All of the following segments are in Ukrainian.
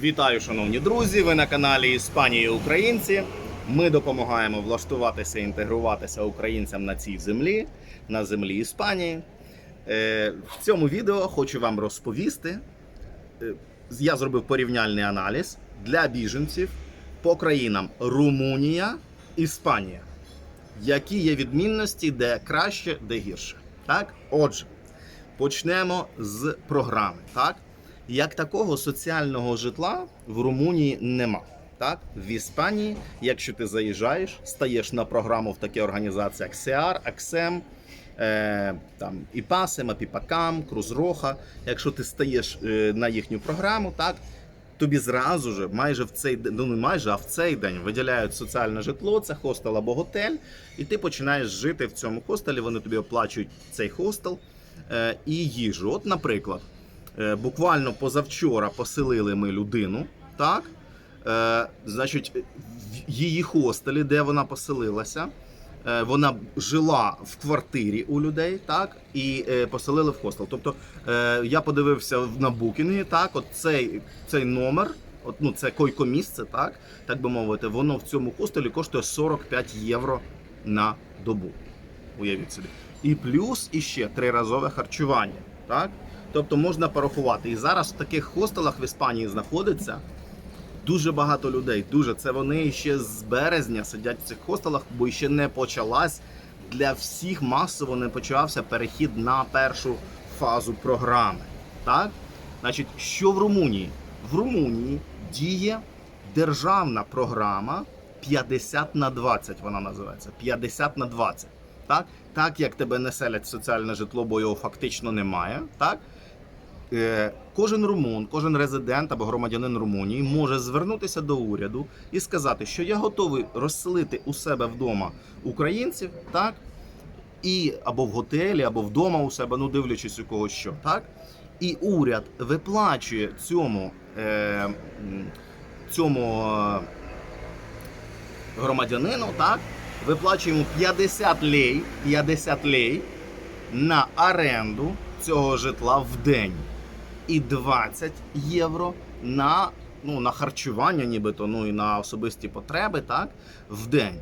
Вітаю, шановні друзі! Ви на каналі Іспанії Українці. Ми допомагаємо влаштуватися інтегруватися українцям на цій землі, на землі Іспанії. Е, В цьому відео хочу вам розповісти. е, Я зробив порівняльний аналіз для біженців по країнам Румунія, Іспанія. Які є відмінності, де краще, де гірше. Так? Отже, почнемо з програми. Так? Як такого соціального житла в Румунії нема. Так, в Іспанії, якщо ти заїжджаєш, стаєш на програму в такі організації, як СЕАР, Аксем, е, там ІПАСЕМ, Апіпакам, Крузроха. Якщо ти стаєш е, на їхню програму, так тобі зразу ж майже в цей день, ну не майже, а в цей день виділяють соціальне житло, це хостел або готель, і ти починаєш жити в цьому хостелі. Вони тобі оплачують цей хостел е, і їжу. От, наприклад. Е, Буквально позавчора поселили ми людину, так? Е, значить, в її хостелі, де вона поселилася, е, вона жила в квартирі у людей, так? І е, поселили в хостел. Тобто е, я подивився на букінгі, так, от цей, цей номер, от, ну, це койко-місце, так, так би мовити, воно в цьому хостелі коштує 45 євро на добу. Уявіть собі. І плюс іще триразове харчування. Так? Тобто можна порахувати. І зараз в таких хостелах в Іспанії знаходиться дуже багато людей. Дуже це вони ще з березня сидять в цих хостелах, бо ще не почалась для всіх масово не почався перехід на першу фазу програми. Так? Значить, що в Румунії? В Румунії діє державна програма 50 на 20, вона називається. 50 на 20. Так? так як тебе не селять в соціальне житло, бо його фактично немає. Так? Е, Кожен румун, кожен резидент або громадянин Румунії може звернутися до уряду і сказати, що я готовий розселити у себе вдома українців, так? І або в готелі, або вдома у себе, ну дивлячись у когось що, так? І уряд виплачує цьому, е, цьому е, громадянину, так? Виплачує йому 50 лей, 50 лей на оренду цього житла в день і 20 євро на, ну, на харчування, нібито, ну і на особисті потреби, так, в день.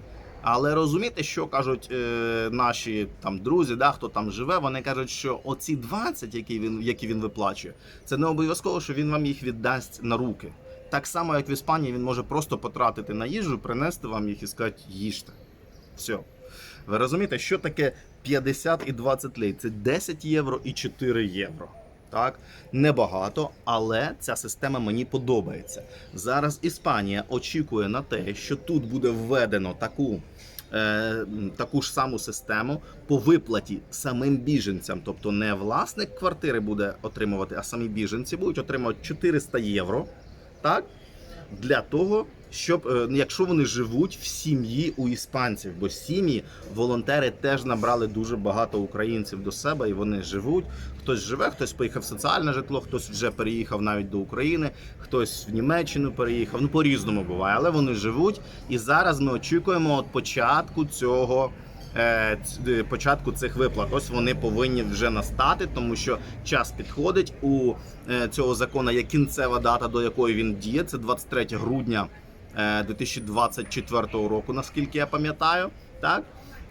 Але розумієте, що кажуть е, наші там друзі, да, хто там живе, вони кажуть, що оці 20, які він, які він виплачує, це не обов'язково, що він вам їх віддасть на руки. Так само, як в Іспанії, він може просто потратити на їжу, принести вам їх і сказати, їжте. Все. Ви розумієте, що таке 50 і 20 лей? Це 10 євро і 4 євро. Так, небагато, але ця система мені подобається. Зараз Іспанія очікує на те, що тут буде введено таку, е, таку ж саму систему по виплаті самим біженцям. Тобто не власник квартири буде отримувати, а самі біженці будуть отримувати 400 євро. Так? Для того, щоб е, якщо вони живуть в сім'ї у іспанців, бо сім'ї волонтери теж набрали дуже багато українців до себе, і вони живуть. Хтось живе, хтось поїхав в соціальне житло, хтось вже переїхав навіть до України, хтось в Німеччину переїхав. Ну по-різному буває, але вони живуть. І зараз ми очікуємо от початку цього. Е, е, Початку цих виплат, ось вони повинні вже настати, тому що час підходить. У е, цього закону є кінцева дата, до якої він діє. Це 23 грудня е, 2024 року, наскільки я пам'ятаю. Так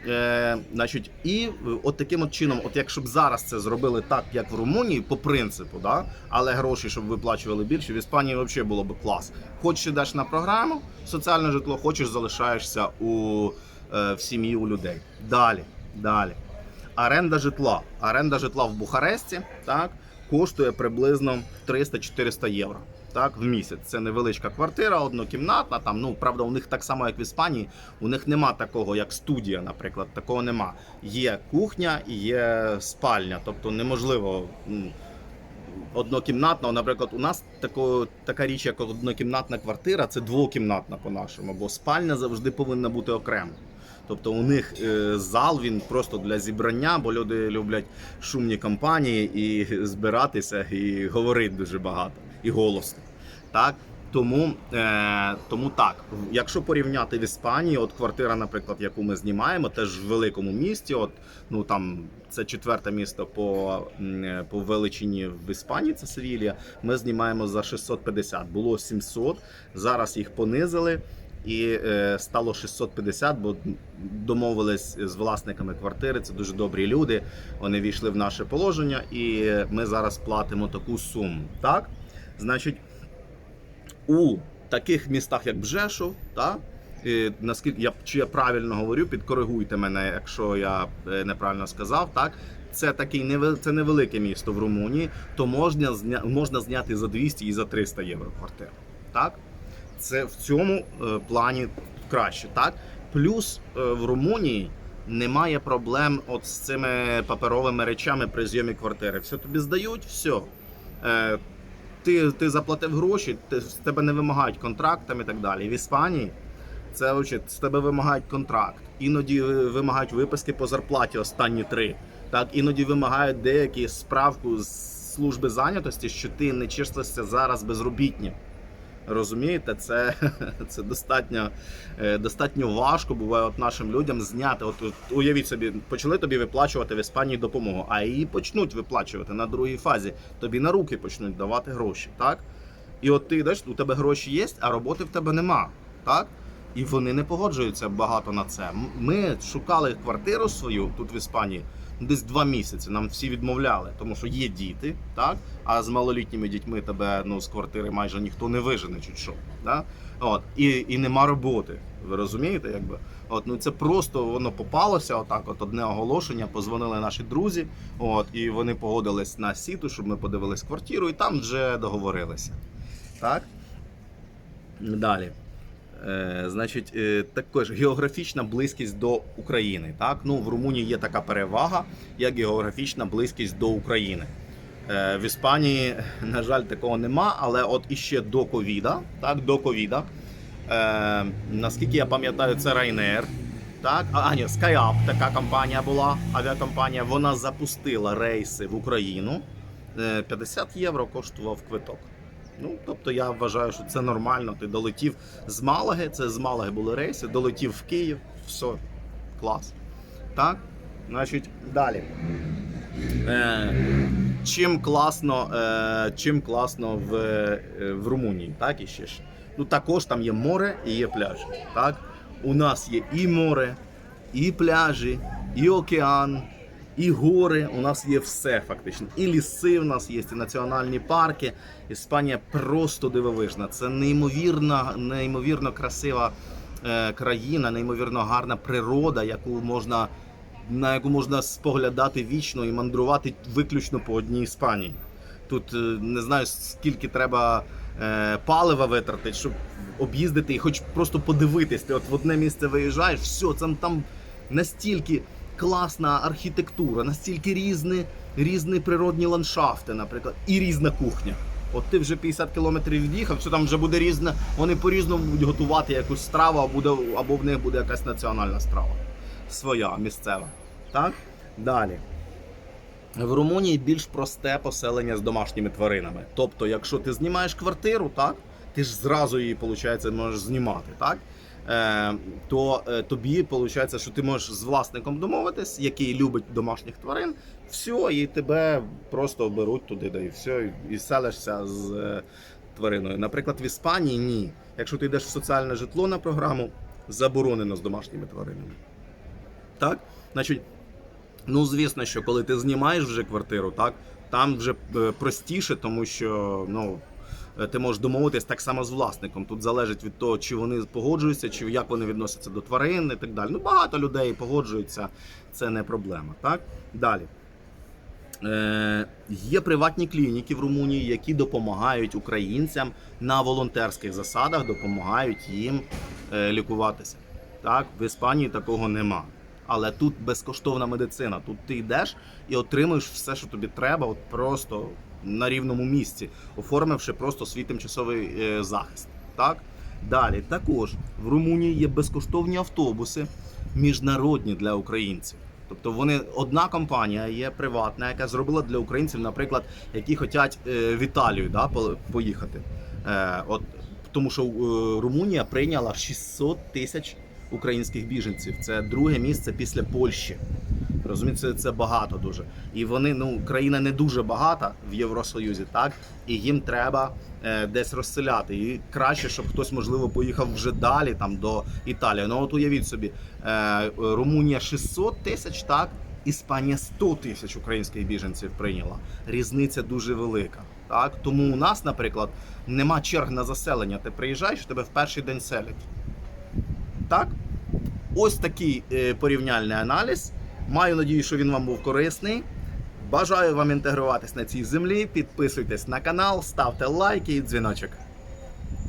Е, значить, і от таким от чином, от якщо б зараз це зробили так, як в Румунії, по принципу, да, але гроші, щоб виплачували більше, в Іспанії взагалі було б клас. Хочеш ідеш на програму, соціальне житло, хочеш залишаєшся у, в сім'ї у людей. Далі, далі. Оренда житла. Оренда житла в Бухаресті так, коштує приблизно 300-400 євро. Так, в місяць. Це невеличка квартира, однокімнатна. Там, ну, правда, у них так само, як в Іспанії, у них нема такого, як студія, наприклад. Такого нема. Є кухня і є спальня. Тобто неможливо однокімнатна. Наприклад, у нас тако, така річ, як однокімнатна квартира, це двокімнатна по-нашому, бо спальня завжди повинна бути окремо. Тобто у них е, зал він просто для зібрання, бо люди люблять шумні компанії і збиратися і говорити дуже багато і голосно. Так? Тому, е, тому так, якщо порівняти в Іспанії, от квартира, наприклад, яку ми знімаємо, теж в великому місті, от ну там це четверте місто по, е, по величині в Іспанії, це Севілія. Ми знімаємо за 650. Було 700, зараз їх понизили. І е, стало 650, бо домовились з власниками квартири. Це дуже добрі люди. Вони війшли в наше положення, і ми зараз платимо таку суму. Так, значить, у таких містах, як Бжешов, та, е, наскільки я чи я правильно говорю, підкоригуйте мене, якщо я е, неправильно сказав, так. Це такий невел- це невелике місто в Румунії, то можна можна зняти за 200 і за 300 євро квартиру. Так? Це в цьому е, плані краще. Так? Плюс е, в Румунії немає проблем от з цими паперовими речами при зйомі квартири. Все тобі здають, все. Е, ти, ти заплатив гроші, ти, з тебе не вимагають контрактам і так далі. В Іспанії це очі, з тебе вимагають контракт. Іноді вимагають виписки по зарплаті останні три. Так, іноді вимагають деякі справку з служби зайнятості, що ти не числишся зараз безробітнім. Розумієте, це, це достатньо, е, достатньо важко буває от нашим людям зняти. От, от уявіть собі, почали тобі виплачувати в Іспанії допомогу, а її почнуть виплачувати на другій фазі. Тобі на руки почнуть давати гроші, так? І от ти йдеш, у тебе гроші є, а роботи в тебе нема. Так? І вони не погоджуються багато на це. Ми шукали квартиру свою тут в Іспанії десь два місяці. Нам всі відмовляли, тому що є діти, так? А з малолітніми дітьми тебе ну, з квартири майже ніхто не вижене, чи що. Да? От. І, і нема роботи. Ви розумієте, якби? От, ну це просто воно попалося, отак, от одне оголошення, позвонили наші друзі, от, і вони погодились на сіту, щоб ми подивились квартиру, і там вже договорилися. Так? Далі. Е, значить, е, також географічна близькість до України. Так? Ну, в Румунії є така перевага, як географічна близькість до України. Е, в Іспанії, на жаль, такого нема, але от іще до ковіда, так, до ковіда, е, наскільки я пам'ятаю, це Ryanair. Так, а, ні, SkyUp, така компанія була, авіакомпанія, вона запустила рейси в Україну. Е, 50 євро коштував квиток. Ну, тобто я вважаю, що це нормально. Ти долетів з Малаги, це з Малаги були рейси, долетів в Київ, все, клас. Так? Значить, далі. Е, чим класно, е, чим класно в, е, в Румунії, так і ще ж. Ну також там є море і є пляжі. Так? У нас є і море, і пляжі, і океан, і гори. У нас є все фактично. І ліси в нас є, і національні парки. Іспанія просто дивовижна. Це неймовірно, неймовірно красива е, країна, неймовірно гарна природа, яку можна на яку можна споглядати вічно і мандрувати виключно по одній Іспанії. Тут е, не знаю скільки треба е, палива витратити, щоб об'їздити і хоч просто подивитись. Ти от в одне місце виїжджаєш, все, там, там настільки класна архітектура, настільки різні, різні природні ландшафти, наприклад, і різна кухня. От ти вже 50 кілометрів від'їхав, що там вже буде різне, вони по-різному будуть готувати якусь страву, або, або в них буде якась національна страва своя місцева. Так? Далі. В Румунії більш просте поселення з домашніми тваринами. Тобто, якщо ти знімаєш квартиру, так, ти ж зразу її, виходить, можеш знімати, так? Е, то е, тобі виходить, що ти можеш з власником домовитись, який любить домашніх тварин, все, і тебе просто беруть туди, да і все, і селишся з е, твариною. Наприклад, в Іспанії ні. Якщо ти йдеш в соціальне житло на програму, заборонено з домашніми тваринами. Так? Значить, ну звісно, що коли ти знімаєш вже квартиру, так, там вже простіше, тому що ну, ти можеш домовитись так само з власником. Тут залежить від того, чи вони погоджуються, чи як вони відносяться до тварин і так далі. Ну, багато людей погоджуються, це не проблема. Так? Далі. Е, є приватні клініки в Румунії, які допомагають українцям на волонтерських засадах, допомагають їм е, лікуватися. Так, в Іспанії такого нема. Але тут безкоштовна медицина. Тут ти йдеш і отримуєш все, що тобі треба, от просто на рівному місці, оформивши просто свій тимчасовий е, захист. Так? Далі, також в Румунії є безкоштовні автобуси міжнародні для українців. Тобто вони одна компанія є приватна, яка зробила для українців, наприклад, які хочуть е, в Італію да, по- поїхати. Е, от тому що Румунія прийняла 600 тисяч українських біженців. Це друге місце після Польщі. Розумієте, це, це багато дуже. І вони, ну, країна не дуже багата в Євросоюзі, так? І їм треба е, десь розселяти. І краще, щоб хтось, можливо, поїхав вже далі там до Італії. Ну от уявіть собі, е, Румунія 600 тисяч, так? Іспанія 100 тисяч українських біженців прийняла. Різниця дуже велика. Так? Тому у нас, наприклад, нема черг на заселення. Ти приїжджаєш, тебе в перший день селять. Так? Ось такий е, порівняльний аналіз. Маю надію, що він вам був корисний. Бажаю вам інтегруватись на цій землі. Підписуйтесь на канал, ставте лайки і дзвіночок.